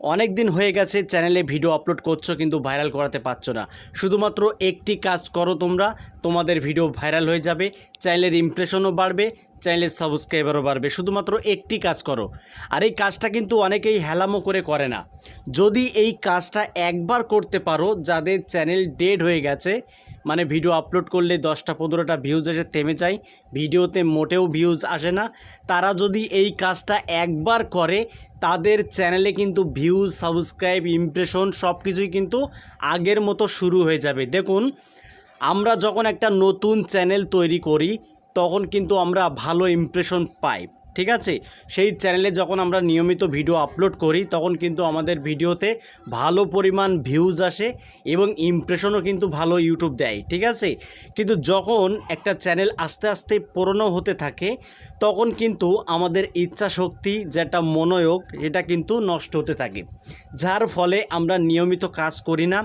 অনেক দিন হয়ে গেছে চ্যানেলে ভিডিও আপলোড করছ কিন্তু ভাইরাল করাতে পারছ না। শুধুমাত্র একটি কাজ করো তোমরা, তোমাদের ভিডিও ভাইরাল হয়ে যাবে, চ্যানেলের ইমপ্রেশনও বাড়বে, চ্যানেলের সাবস্ক্রাইবারও বাড়বে, শুধুমাত্র একটি কাজ করো। আর এই কাজটা কিন্তু অনেকেই হেলামো করে করে না। যদি এই কাজটা একবার করতে পারো, যাদের চ্যানেল ডেড হয়ে গেছে মানে ভিডিও আপলোড করলে দশটা পনেরোটা ভিউজ এসে থেমে যায়। ভিডিওতে মোটেও ভিউজ আসে না। তারা যদি এই কাজটা একবার করে, তাদের চ্যানেলে কিন্তু ভিউজ সাবস্ক্রাইব ইমপ্রেশন সব কিছুই কিন্তু আগের মতো শুরু হয়ে যাবে। দেখুন, আমরা যখন একটা নতুন চ্যানেল তৈরি করি, তখন কিন্তু আমরা ভালো ইমপ্রেশন পাই। ঠিক আছে? সেই চ্যানেলে যখন আমরা নিয়মিত ভিডিও আপলোড করি, তখন কিন্তু আমাদের ভিডিওতে ভালো পরিমাণ ভিউজ আসে এবং ইমপ্রেশনও কিন্তু ভালো ইউটিউব দেয়, ঠিক আছে? কিন্তু যখন একটা চ্যানেল আস্তে আস্তে পুরনো হতে থাকে, তখন কিন্তু আমাদের ইচ্ছা শক্তি যেটা মনোয়োগ, এটা কিন্তু নষ্ট হতে থাকে। যার ফলে আমরা নিয়মিত কাজ করি না।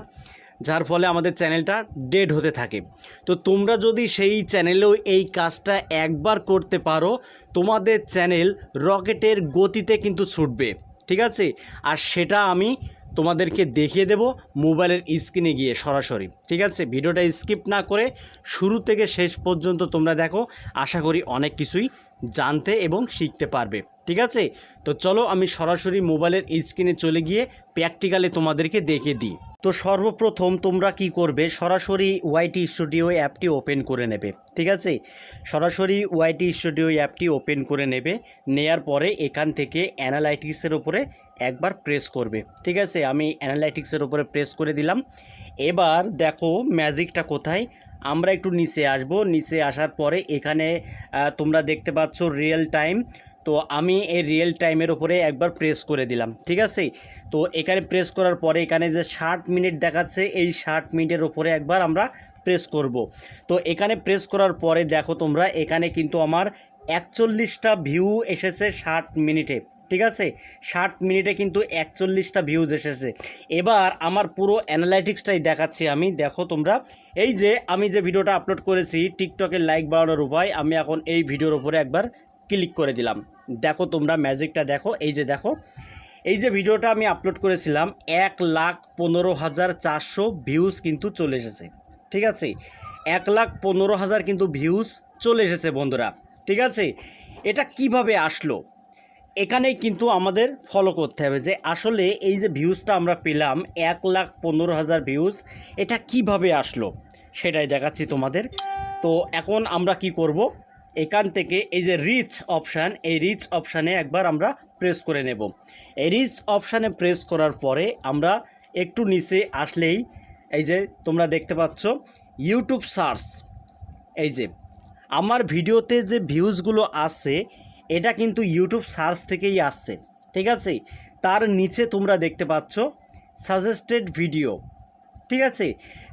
যার ফলে আমাদের চ্যানেলটা ডেড হতে থাকে। তো তোমরা যদি সেই চ্যানেলেও এই কাজটা একবার করতে পারো, তোমাদের চ্যানেল রকেটের গতিতে কিন্তু ছুটবে, ঠিক আছে? আর সেটা আমি তোমাদেরকে দেখিয়ে দেব মোবাইলের স্ক্রিনে গিয়ে সরাসরি, ঠিক আছে? ভিডিওটা স্কিপ না করে শুরু থেকে শেষ পর্যন্ত তোমরা দেখো। আশা করি অনেক কিছুই জানতে এবং শিখতে পারবে, ঠিক আছে? তো চলো আমি সরাসরি মোবাইলের স্ক্রিনে চলে গিয়ে প্র্যাকটিক্যালে তোমাদেরকে দেখে দিই। তো সর্বপ্রথম তোমরা কি করবে? সরাসরি ওয়াইটি স্টুডিও অ্যাপটি ওপেন করে নেবে, ঠিক আছে? সরাসরি ওয়াইটি স্টুডিও অ্যাপটি ওপেন করে নেবে, নেয়ার পরে এখান থেকে অ্যানালাইটিক্সের ওপরে একবার প্রেস করবে, ঠিক আছে? আমি অ্যানালাইটিক্সের ওপরে প্রেস করে দিলাম। এবার দেখো ম্যাজিকটা কোথায়? আমরা একটু নিচে আসব। নিচে আসার পরে এখানে তোমরা দেখতে পাচ্ছ রিয়েল টাইম তো আমি এই রিয়েল টাইমের ওপরে একবার প্রেস করে দিলাম, ঠিক আছে? তো এখানে প্রেস করার পরে এখানে যে ষাট মিনিট দেখাচ্ছে, এই ষাট মিনিটের ওপরে একবার আমরা প্রেস করব। তো এখানে প্রেস করার পরে দেখো তোমরা, এখানে কিন্তু আমার একচল্লিশটা ভিউ এসেছে ষাট মিনিটে ঠিক আছে? ষাট মিনিটে কিন্তু একচল্লিশটা ভিউজ এসেছে। এবার আমার পুরো অ্যানালাইটিক্সটাই দেখাচ্ছি আমি। দেখো তোমরা। এই যে আমি যে ভিডিওটা আপলোড করেছি টিকটকের লাইক বাড়ানোর উপায়, আমি এখন এই ভিডিওর উপরে একবার ক্লিক করে দিলাম। দেখো তোমরা ম্যাজিকটা দেখো। এই যে দেখো। এই যে ভিডিওটা আমি আপলোড করেছিলাম, এক লাখ পনেরো হাজার চারশো ভিউজ কিন্তু চলে এসেছে। ঠিক আছে? এক লাখ পনেরো হাজার কিন্তু ভিউজ চলে এসেছে বন্ধুরা। ঠিক আছে? এটা কীভাবে আসলো? এখানেই কিন্তু আমাদের ফলো করতে হবে যে আসলে এই যে ভিউজটা আমরা পেলাম এক লাখ পনেরো হাজার ভিউজ এটা কীভাবে আসলো? সেটাই দেখাচ্ছি তোমাদের। তো এখন আমরা কি করব? এখান থেকে এই যে রিচ অপশান এই রিচ অপশানে একবার আমরা প্রেস করে নেব। এই রিচ অপশানে প্রেস করার পরে আমরা একটু নিচে আসলেই এই যে তোমরা দেখতে পাচ্ছ ইউটিউব সার্চ এই যে, আমার ভিডিওতে যে ভিউজগুলো আসছে এটা কিন্তু ইউটিউব সার্চ থেকেই আসছে, ঠিক আছে? তার নিচে তোমরা দেখতে পাচ্ছ সাজেস্টেড ভিডিও ঠিক আছে?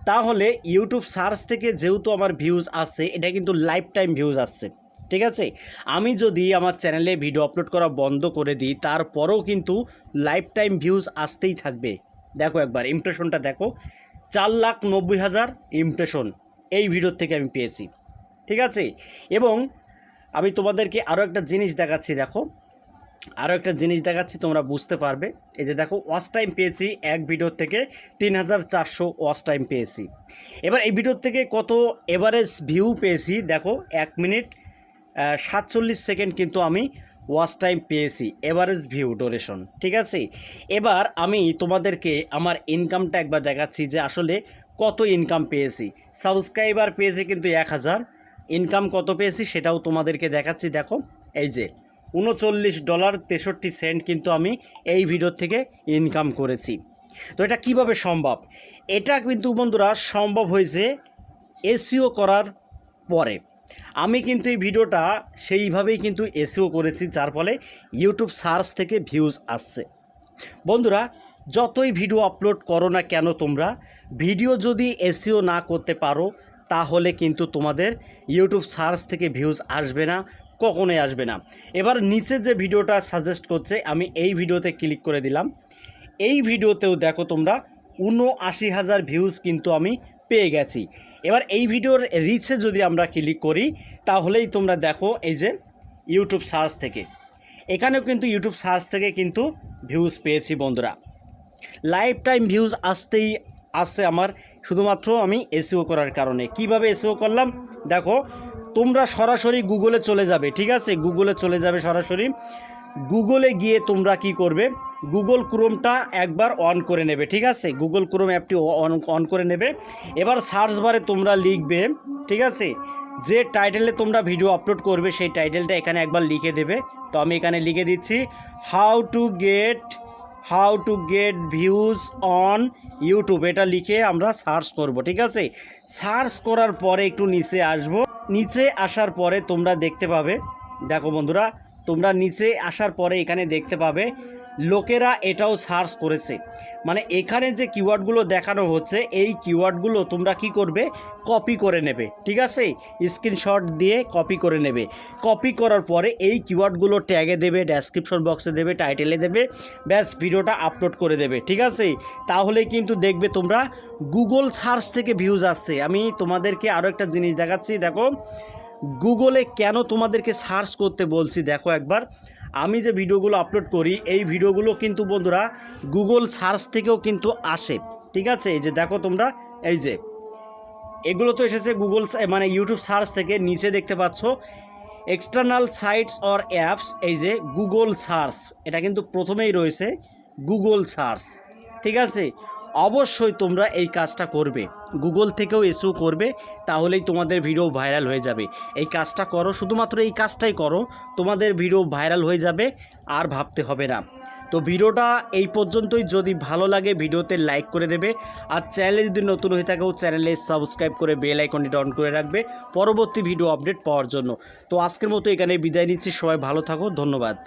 তাহলে ইউটিউব সার্চ থেকে যেহেতু আমার ভিউজ আসছে, এটা কিন্তু লাইফ টাইম ভিউজ আসছে, ঠিক আছে? আমি যদি আমার চ্যানেলে ভিডিও আপলোড করা বন্ধ করে দিই, তারপরেও কিন্তু লাইফ টাইম ভিউজ আসতেই থাকবে। দেখো একবার ইমপ্রেশনটা দেখো। চার লাখ নব্বই হাজার ইমপ্রেশন এই ভিডিওর থেকে আমি পেয়েছি, ঠিক আছে? এবং আমি তোমাদেরকে আরও একটা জিনিস দেখাচ্ছি, দেখো। আরও একটা জিনিস দেখাচ্ছি, তোমরা বুঝতে পারবে। এই যে দেখো ওয়াচ টাইম পেয়েছি এক ভিডিওর থেকে তিন হাজার চারশো ওয়াচ টাইম পেয়েছি। এবার এই ভিডিওর থেকে কত এভারেজ ভিউ পেয়েছি, দেখো, এক মিনিট সাতচল্লিশ সেকেন্ড কিন্তু আমি ওয়াচ টাইম পেয়েছি এভারেজ ভিউ ডোরেশন ঠিক আছে? এবার আমি তোমাদেরকে আমার ইনকামটা একবার দেখাচ্ছি যে আসলে কত ইনকাম পেয়েছি। সাবস্ক্রাইবার পেয়েছি কিন্তু এক হাজার ইনকাম কত পেয়েছি সেটাও তোমাদেরকে দেখাচ্ছি, দেখো। এই যে, উনচল্লিশ ডলার তেষট্টি সেন্ট কিন্তু আমি এই ভিডিও থেকে ইনকাম করেছি। তো এটা কীভাবে সম্ভব? এটা কিন্তু বন্ধুরা সম্ভব হয়েছে এসিও করার পরে। আমি কিন্তু এই ভিডিওটা সেইভাবেই কিন্তু এসিও করেছি, যার ফলে ইউটিউব সার্চ থেকে ভিউজ আসছে। বন্ধুরা, যতই ভিডিও আপলোড করো না কেন তোমরা ভিডিও যদি এসিও না করতে পারো তাহলে কিন্তু তোমাদের ইউটিউব সার্চ থেকে ভিউজ আসবে না, কখনোই আসবে না। এবার নিচে যে ভিডিওটা সাজেস্ট করছে, আমি এই ভিডিওতে ক্লিক করে দিলাম। এই ভিডিওতেও দেখো তোমরা উনআশি হাজার ভিউজ কিন্তু আমি পেয়ে গেছি। এবার এই ভিডিওর রিচে যদি আমরা ক্লিক করি, তাহলেই তোমরা দেখো এই যে ইউটিউব সার্চ থেকে। এখানেও কিন্তু ইউটিউব সার্চ থেকে কিন্তু ভিউজ পেয়েছি বন্ধুরা। লাইফ টাইম ভিউজ আসতেই আসছে আমার, শুধুমাত্র আমি এসিও করার কারণে। কীভাবে এসিও করলাম? দেখো, তোমরা সরাসরি গুগলে চলে যাবে, ঠিক আছে? গুগলে চলে যাবে সরাসরি। গুগলে গিয়ে তোমরা কি করবে? গুগল ক্রোমটা একবার অন করে নেবে, ঠিক আছে? গুগল ক্রোম অ্যাপটি অন অন করে নেবে। এবার সার্চ বারে তোমরা লিখবে, ঠিক আছে? যে টাইটেলে তোমরা ভিডিও আপলোড করবে, সেই টাইটেলটা এখানে একবার লিখে দেবে। তো আমি এখানে লিখে দিচ্ছি, how to get how to get views on YouTube. এটা লিখে আমরা সার্চ করব, ঠিক আছে? সার্চ করার পরে একটু নিচে আসব। নিচে আসার পরে তোমরা দেখতে পাবে, দেখো বন্ধুরা, তোমরা নিচে আসার পরে এখানে দেখতে পাবে লোকেরা এটাও সার্চ করেছে। মানে এখানে যে কিওয়ার্ডগুলো দেখানো হচ্ছে, এই কিওয়ার্ডগুলো তোমরা কি করবে? কপি করে নেবে, ঠিক আছে? স্ক্রিনশট দিয়ে কপি করে নেবে। কপি করার পরে এই কিওয়ার্ডগুলো ট্যাগে দেবে, ডেসক্রিপশন বক্সে দেবে, টাইটেলে দেবে, ব্যাস ভিডিওটা আপলোড করে দেবে, ঠিক আছে? তাহলে কিন্তু দেখবে তোমরা গুগল সার্চ থেকে ভিউজ আসছে। আমি তোমাদেরকে আরও একটা জিনিস দেখাচ্ছি, দেখো। গুগলে কেন তোমাদেরকে সার্চ করতে বলছি, দেখো একবার। আমি যে ভিডিওগুলো আপলোড করি, এই ভিডিওগুলো কিন্তু বন্ধুরা গুগল সার্চ থেকেও কিন্তু আসে। ঠিক আছে? এই যে দেখো তোমরা, এই যে। এগুলো তো এসেছে গুগল মানে ইউটিউব সার্চ থেকে নিচে দেখতে পাচ্ছ। এক্সটার্নাল সাইটস অর অ্যাপস এই যে গুগল সার্চ এটা কিন্তু প্রথমেই রয়েছে গুগল সার্চ ঠিক আছে? অবশ্যই তোমরা এই কাজটা করবে। গুগল থেকেও এসেও করবে, তাহলেই তোমাদের ভিডিও ভাইরাল হয়ে যাবে। এই কাজটা করো, শুধুমাত্র এই কাজটাই করো, তোমাদের ভিডিও ভাইরাল হয়ে যাবে, আর ভাবতে হবে না। তো ভিডিওটা এই পর্যন্তই। যদি ভালো লাগে, ভিডিওতে লাইক করে দেবে। আর চ্যানেলে যদি নতুন হয়ে থাকেও চ্যানেলে সাবস্ক্রাইব করে বেল আইকনটি অন করে রাখবে, পরবর্তী ভিডিও আপডেট পাওয়ার জন্য। তো আজকের মতো এখানে বিদায় নিচ্ছি। সবাই ভালো থাকো, ধন্যবাদ।